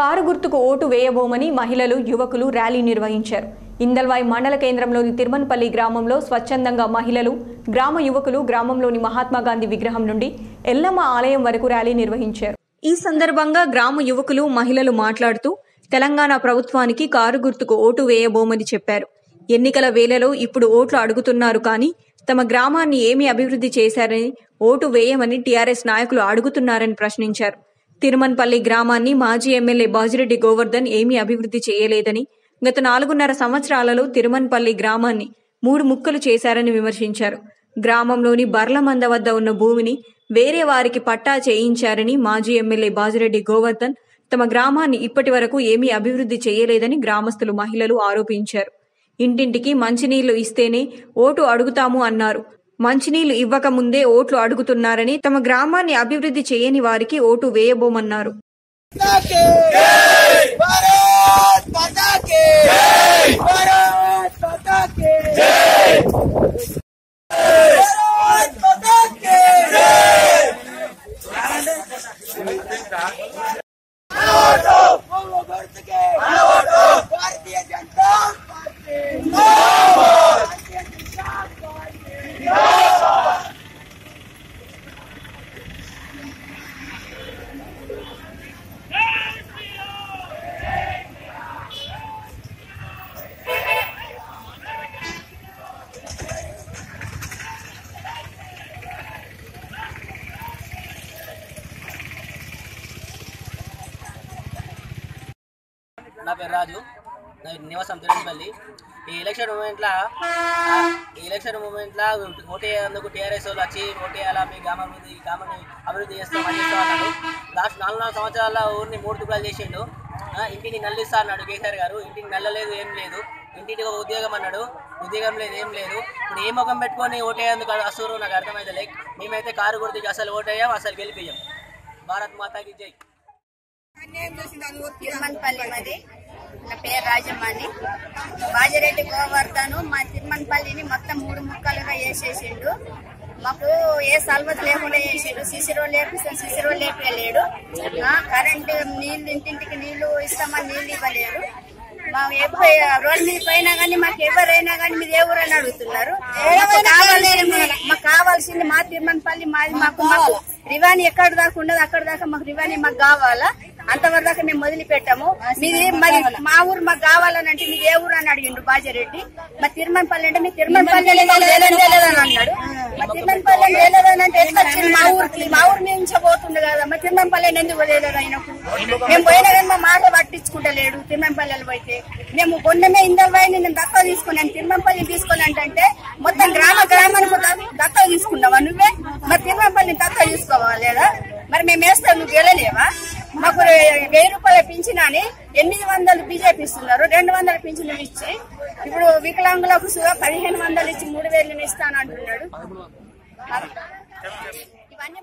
Car గుర్తుకు vote వేయబోమని మహిళలు యువకులు ర్యాలీ నిర్వహించారు. ఇందల్వాయి మండల కేంద్రంలోని తిరుమన్పల్లి గ్రామంలో స్వచ్ఛందంగా మహిళలు గ్రామ యువకులు గ్రామంలోని మహాత్మాగాంధీ విగ్రహం నుండి ఎల్లమ్మ ఆలయం వరకు ర్యాలీ నిర్వహించారు. ఈ సందర్భంగా గ్రామ యువకులు మహిళలు మాట్లాడుతూ తెలంగాణ ప్రభుత్వానికి కారు గుర్తుకు ఓటు వేయబోమని చెప్పారు. ఎన్నికల వేళలో ఇప్పుడు ఓట్లు అడుగుతున్నారు కానీ తమ గ్రామాన్ని ఏమి అభివృద్ధి చేశారని ఓటు వేయమని టీఆర్ఎస్ నాయకులు అడుగుతున్నారని ప్రశ్నించారు. తిరుమన్పల్లి గ్రామాన్ని మాజీ ఎమ్మెల్యే బాజిరెడ్డి గోవర్ధన్ ఏమీ అభివృద్ధి చేయలేదని గత నాలుగున్నర సంవత్సరాలలో తిరుమన్పల్లి గ్రామాన్ని మూడు ముక్కలు చేశారని విమర్శించారు. గ్రామంలోని బర్లమంద వద్ద ఉన్న భూమిని వేరే వారికి పట్టా చేయించారని మాజీ ఎమ్మెల్యే బాజిరెడ్డి గోవర్ధన్ తమ గ్రామాన్ని ఇప్పటి వరకు ఏమీ అభివృద్ధి చేయలేదని గ్రామస్తులు మహిళలు ఆరోపించారు. ఇంటింటికి మంచినీళ్ళు ఇస్తేనే ఓటు అడుగుతాము అన్నారు. మంచినీళ్ళు ఇవ్వక ముందే ఓట్లు అడుగుతున్నారని తమ గ్రామాన్ని అభివృద్ధి చేయని వారికి ఓటు వేయబోమన్నారు. के నా పేరు రాజు. నా నివాసం తిరుపతి. ఈ ఎలక్షన్ మూమెంట్లో ఈ ఎలక్షన్ మూమెంట్లో ఓటేందుకు టీఆర్ఎస్ వాళ్ళు వచ్చి ఓటేయాలా మీ గ్రామ అభివృద్ధి గ్రామాన్ని అభివృద్ధి చేస్తాం అని లాస్ట్ నాలుగు నాలుగు సంవత్సరాల ఊరిని మూడు తుకాలు చేసిండు. ఇంటిని నల్లిస్తా అన్నాడు కేసీఆర్ గారు. ఇంటికి నల్లలేదు ఏం లేదు. ఇంటికి ఒక ఉద్యోగం అన్నాడు. ఉద్యోగం లేదు ఏం లేదు. ఇప్పుడు ఏ ముఖం పెట్టుకొని ఓటేయందుకు అసలు నాకు అర్థమైతే లేక్. మేమైతే కారు గుర్తుకి అసలు ఓటేయం అసలు గెలిపియ్యం. భారత్ మాతాకి జై. మరి నా పేరు రాజమ్మని బాజిరెడ్డి గోవర్ధను మా తిరుమన్పల్లిని మొత్తం మూడు ముక్కలుగా వేసేసిండు. మాకు ఏ సల్వత్ లేకుండా చేసిండు సిసి రోడ్ లేపిస్తాం సిసి రోడ్ లేపలేడు కరెంటు నీళ్ళు ఇంటింటికి నీళ్ళు ఇస్తామని నీళ్ళు ఇవ్వలేరు మా ఎప్పుడు రోడ్ మీద పోయినా కానీ మాకు ఎవరైనా కానీ మీరు ఏ ఊరని అడుగుతున్నారు. మాకు కావాల్సింది మాకు కావాల్సింది మా తిరుమన్పల్లి మాది మాకు మాకు రివాణి ఎక్కడ దాకా ఉండదు అక్కడ దాకా మాకు రివాణి మాకు కావాలా? అంతవరకు దాకా మేము మొదలు పెట్టాము మీది మరి మా ఊరు మాకు కావాలని అంటే మీది ఏ ఊరు అని అడిగిండు బాజిరెడ్డి. మా తిరుమన్పల్లి అంటే మీ తిరుమన్పల్లి లేదని అన్నాడు. మా తిరుమన్పల్లి లేదని అంటే ఎట్లా వచ్చింది మా ఊరికి మా ఊరు నుంచి పోతుండే కదా. మా తిరుమన్పల్లి ఎందుకు లేదు ఆయనకు మేము పోయినా కానీ మా మాట పట్టించుకుంటలేడు తిరుమన్పల్లి పోయితే. మేము కొండమే ఇందల్వాయిని నేను దత్త తీసుకున్నాను తిరుమన్పల్లి తీసుకుని అంటే మొత్తం గ్రామ గ్రామానికి దత్త తీసుకున్నావా నువ్వే? మరి తిరుమన్పల్లి దత్త తీసుకోవాలేదా మరి మేము వేస్తాం నువ్వు గెలలేవా? మాకు వెయ్యి రూపాయల పింఛన్ అని ఎనిమిది వందలు బీజేపీ ఇస్తున్నారు. రెండు వందల పింఛన్లు ఇచ్చి ఇప్పుడు వికలాంగులకు సుగా పదిహేను వందలు ఇచ్చి మూడు వేలు ఇస్తాను అంటున్నాడు. ఇవన్నీ